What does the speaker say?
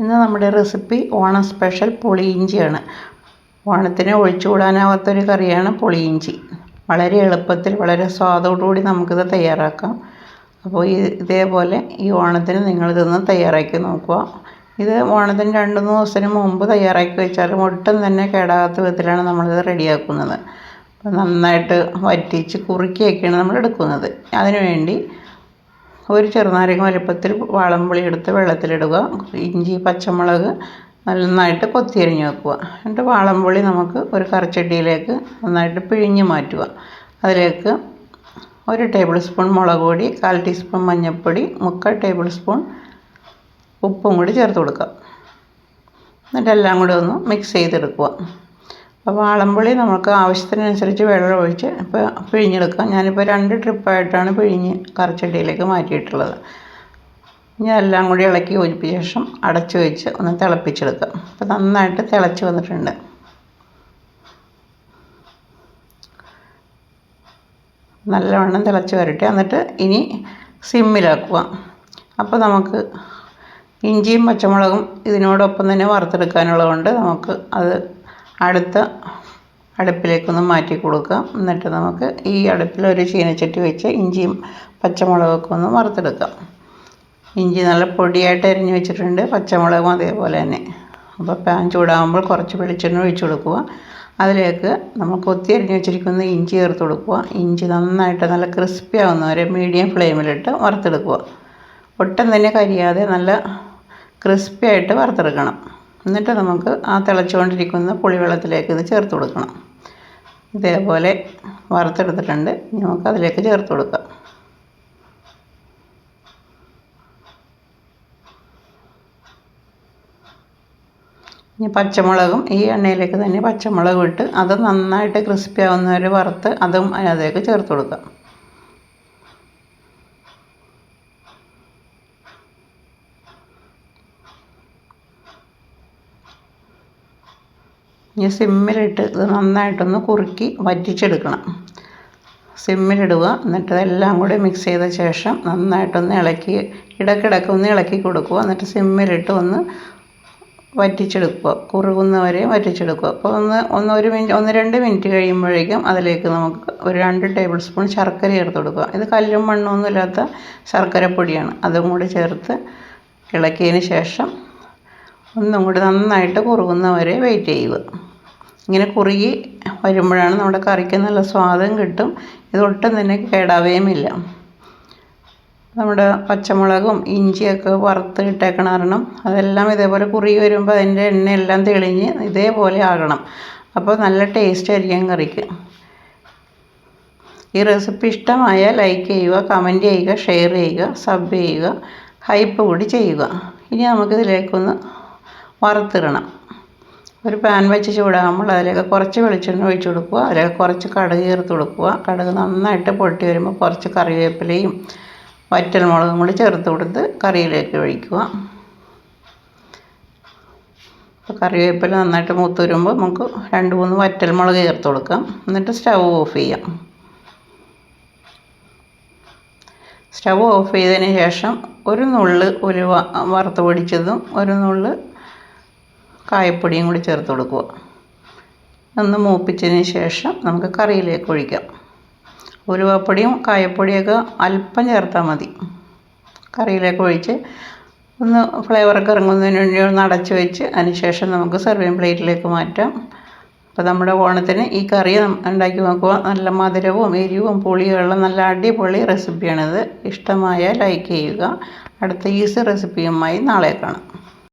ഇന്ന് നമ്മുടെ റെസിപ്പി ഓണ സ്പെഷ്യൽ പുളിയിഞ്ചിയാണ് ഓണത്തിന് ഒഴിച്ചുകൂടാനാവാത്തൊരു കറിയാണ് പുളിയിഞ്ചി വളരെ എളുപ്പത്തിൽ വളരെ സ്വാദോടുകൂടി നമുക്കിത് തയ്യാറാക്കാം. അപ്പോൾ ഇതേപോലെ ഈ ഓണത്തിന് നിങ്ങളിതൊന്ന് തയ്യാറാക്കി നോക്കുക. ഇത് ഓണത്തിന് രണ്ട് മൂന്ന് ദിവസത്തിന് മുമ്പ് തയ്യാറാക്കി വെച്ചാലും ഒട്ടും തന്നെ കേടാകാത്ത വിധത്തിലാണ് നമ്മളിത് റെഡിയാക്കുന്നത്. നന്നായിട്ട് വറ്റിച്ച് കുറുക്കിയൊക്കെയാണ് നമ്മൾ എടുക്കുന്നത് അതിന് വേണ്ടി ഒരു ചെറുനാരങ്ങ വലുപ്പത്തിൽ വാളംപുളി എടുത്ത് വെള്ളത്തിലിടുക. ഇഞ്ചി പച്ചമുളക് നന്നായിട്ട് കൊത്തിയരിഞ്ഞ് വെക്കുക. എന്നിട്ട് വാളംപുളി നമുക്ക് ഒരു കറിച്ചട്ടിയിലേക്ക് നന്നായിട്ട് പിഴിഞ്ഞ് മാറ്റുക. അതിലേക്ക് ഒരു ടേബിൾ സ്പൂൺ മുളക് പൊടി കാൽ ടീസ്പൂൺ മഞ്ഞൾപ്പൊടി മുക്കാൽ ടേബിൾ സ്പൂൺ ഉപ്പും കൂടി ചേർത്ത് കൊടുക്കുക. എന്നിട്ട് എല്ലാം കൂടി ഒന്ന് മിക്സ് ചെയ്തെടുക്കുക. അപ്പോൾ വാളംപുളി നമുക്ക് ആവശ്യത്തിനനുസരിച്ച് വെള്ളം ഒഴിച്ച് ഇപ്പോൾ പിഴിഞ്ഞെടുക്കാം. ഞാനിപ്പോൾ രണ്ട് ട്രിപ്പായിട്ടാണ് പിഴിഞ്ഞ് കറിച്ചട്ടിയിലേക്ക് മാറ്റിയിട്ടുള്ളത്. ഇനി എല്ലാം കൂടി ഇളക്കി യോജിപ്പിച്ച ശേഷം അടച്ചു വെച്ച് ഒന്ന് തിളപ്പിച്ചെടുക്കാം. അപ്പോൾ നന്നായിട്ട് തിളച്ച് വന്നിട്ടുണ്ട്. നല്ലവണ്ണം തിളച്ച് വരട്ടെ. എന്നിട്ട് ഇനി സിമ്മിലാക്കുക. അപ്പോൾ നമുക്ക് ഇഞ്ചിയും പച്ചമുളകും ഇതിനോടൊപ്പം തന്നെ വറുത്തെടുക്കാനുള്ളതുകൊണ്ട് നമുക്ക് അത് അടുത്ത അടുപ്പിലേക്കൊന്ന് മാറ്റി കൊടുക്കാം എന്നിട്ട് നമുക്ക് ഈ അടുപ്പിൽ ഒരു ചീനച്ചട്ടി വെച്ച് ഇഞ്ചിയും പച്ചമുളകൊക്കെ ഒന്ന് വറുത്തെടുക്കാം ഇഞ്ചി നല്ല പൊടിയായിട്ട് അരിഞ്ഞു വെച്ചിട്ടുണ്ട്. പച്ചമുളകും അതേപോലെ തന്നെ. അപ്പോൾ പാൻ ചൂടാകുമ്പോൾ കുറച്ച് വെളിച്ചെണ്ണ ഒഴിച്ച് കൊടുക്കുക. അതിലേക്ക് നമ്മൾ കൊത്തി അരിഞ്ഞു വെച്ചിരിക്കുന്ന ഇഞ്ചി ചേർത്ത് കൊടുക്കുക. ഇഞ്ചി നന്നായിട്ട് നല്ല ക്രിസ്പി ആവുന്ന വരെ മീഡിയം ഫ്ലെയിമിലിട്ട് വറുത്തെടുക്കുക. ഒട്ടും തന്നെ കരിയാതെ നല്ല ക്രിസ്പി ആയിട്ട് വറുത്തെടുക്കണം. എന്നിട്ട് നമുക്ക് ആ തിളച്ചുകൊണ്ടിരിക്കുന്ന പുളിവെള്ളത്തിലേക്ക് ഇത് ചേർത്ത് കൊടുക്കണം. ഇതേപോലെ വറുത്തെടുത്തിട്ടുണ്ട്. നമുക്ക് അതിലേക്ക് ചേർത്ത് കൊടുക്കാം. ഇനി പച്ചമുളകും ഈ എണ്ണയിലേക്ക് തന്നെ പച്ചമുളകും ഇട്ട് അത് നന്നായിട്ട് ക്രിസ്പി ആവുന്നവരെ വറുത്ത് അതും അതിലേക്ക് ചേർത്ത് കൊടുക്കാം. ഇനി സിമ്മിലിട്ട് ഇത് നന്നായിട്ടൊന്ന് കുറുക്കി വറ്റിച്ചെടുക്കണം. സിമ്മിലിടുക. എന്നിട്ട് ഇതെല്ലാം കൂടി മിക്സ് ചെയ്ത ശേഷം നന്നായിട്ടൊന്ന് ഇളക്കി ഇടയ്ക്കിടയ്ക്ക് ഒന്ന് ഇളക്കി കൊടുക്കുക. എന്നിട്ട് സിമ്മിലിട്ട് ഒന്ന് വറ്റിച്ചെടുക്കുക. കുറുകുന്നവരെ വറ്റിച്ചെടുക്കുക. അപ്പോൾ ഒന്ന് ഒന്ന് ഒരു മിനിറ്റ് ഒന്ന് രണ്ട് മിനിറ്റ് കഴിയുമ്പോഴേക്കും അതിലേക്ക് നമുക്ക് ഒരു രണ്ട് ടേബിൾ സ്പൂൺ ശർക്കര ചേർത്ത് കൊടുക്കുക. ഇത് കല്ലും മണ്ണൊന്നും ഇല്ലാത്ത ശർക്കരപ്പൊടിയാണ്. അതും കൂടി ചേർത്ത് ഇളക്കിയതിന് ശേഷം ഒന്നും കൂടി നന്നായിട്ട് കുറുകുന്നവരെ വെയിറ്റ് ചെയ്യുക. ഇങ്ങനെ കുറുകി വരുമ്പോഴാണ് നമ്മുടെ കറിക്ക് നല്ല സ്വാദും കിട്ടും. ഇതൊട്ടും തന്നെ കേടാവുകയുമില്ല നമ്മുടെ പച്ചമുളകും ഇഞ്ചിയൊക്കെ വറുത്ത് ഇട്ടേക്കണ കാരണം അതെല്ലാം ഇതേപോലെ കുറുകി വരുമ്പോൾ അതിന്റെ എണ്ണയെല്ലാം തെളിഞ്ഞ് ഇതേപോലെ ആകണം. അപ്പോൾ നല്ല ടേസ്റ്റ് ആയിരിക്കും കറിക്ക്. ഈ റെസിപ്പി ഇഷ്ടമായ ലൈക്ക് ചെയ്യുക കമന്റ് ചെയ്യുക ഷെയർ ചെയ്യുക സബ് ചെയ്യുക ഹൈപ്പ് കൂടി ചെയ്യുക. ഇനി നമുക്കിതിലേക്കൊന്ന് വറുത്തിടണം. ഒരു പാൻ വെച്ച് ചൂടാകുമ്പോൾ അതിലേക്ക് കുറച്ച് വെളിച്ചെണ്ണ ഒഴിച്ച് കൊടുക്കുക. അതിലേക്ക് കുറച്ച് കടുക് ചേർത്ത് കൊടുക്കുക. കടുക് നന്നായിട്ട് പൊട്ടി വരുമ്പോൾ കുറച്ച് കറിവേപ്പിലയും വറ്റൽമുളകും കൂടി ചേർത്ത് കൊടുത്ത് കറിയിലേക്ക് ഒഴിക്കുക. അപ്പോൾ കറിവേപ്പില നന്നായിട്ട് മൂത്ത് വരുമ്പോൾ നമുക്ക് രണ്ട് മൂന്ന് വറ്റൽമുളക് ചേർത്ത് കൊടുക്കാം. എന്നിട്ട് സ്റ്റവ് ഓഫ് ചെയ്യാം. സ്റ്റവ് ഓഫ് ചെയ്തതിന് ശേഷം ഒരു നുള്ള് ഉലുവ വറുത്ത് പൊടിച്ചതും ഒരു നുള്ള് കായപ്പൊടിയും കൂടി ചേർത്ത് കൊടുക്കുക. ഒന്ന് മൂപ്പിച്ചതിന് ശേഷം നമുക്ക് കറിയിലേക്ക് ഒഴിക്കാം. ഉലുവപ്പൊടിയും കായപ്പൊടിയൊക്കെ അല്പം ചേർത്താൽ മതി. കറിയിലേക്ക് ഒഴിച്ച് ഒന്ന് ഫ്ലേവറൊക്കെ ഇറങ്ങുന്നതിന് വേണ്ടി ഒന്ന് അടച്ച് വെച്ച് അതിന് ശേഷം നമുക്ക് സെർവിങ് പ്ലേറ്റിലേക്ക് മാറ്റാം. അപ്പോൾ നമ്മുടെ ഓണത്തിന് ഈ കറി ഉണ്ടാക്കി നോക്കുക. നല്ല മധുരവും എരിവും പുളിയുള്ള നല്ല അടിപൊളി റെസിപ്പിയാണിത് ഇഷ്ടമായ ലൈക്ക് ചെയ്യുക. അടുത്ത ഈസി റെസിപ്പിയുമായി നാളെ കാണാം.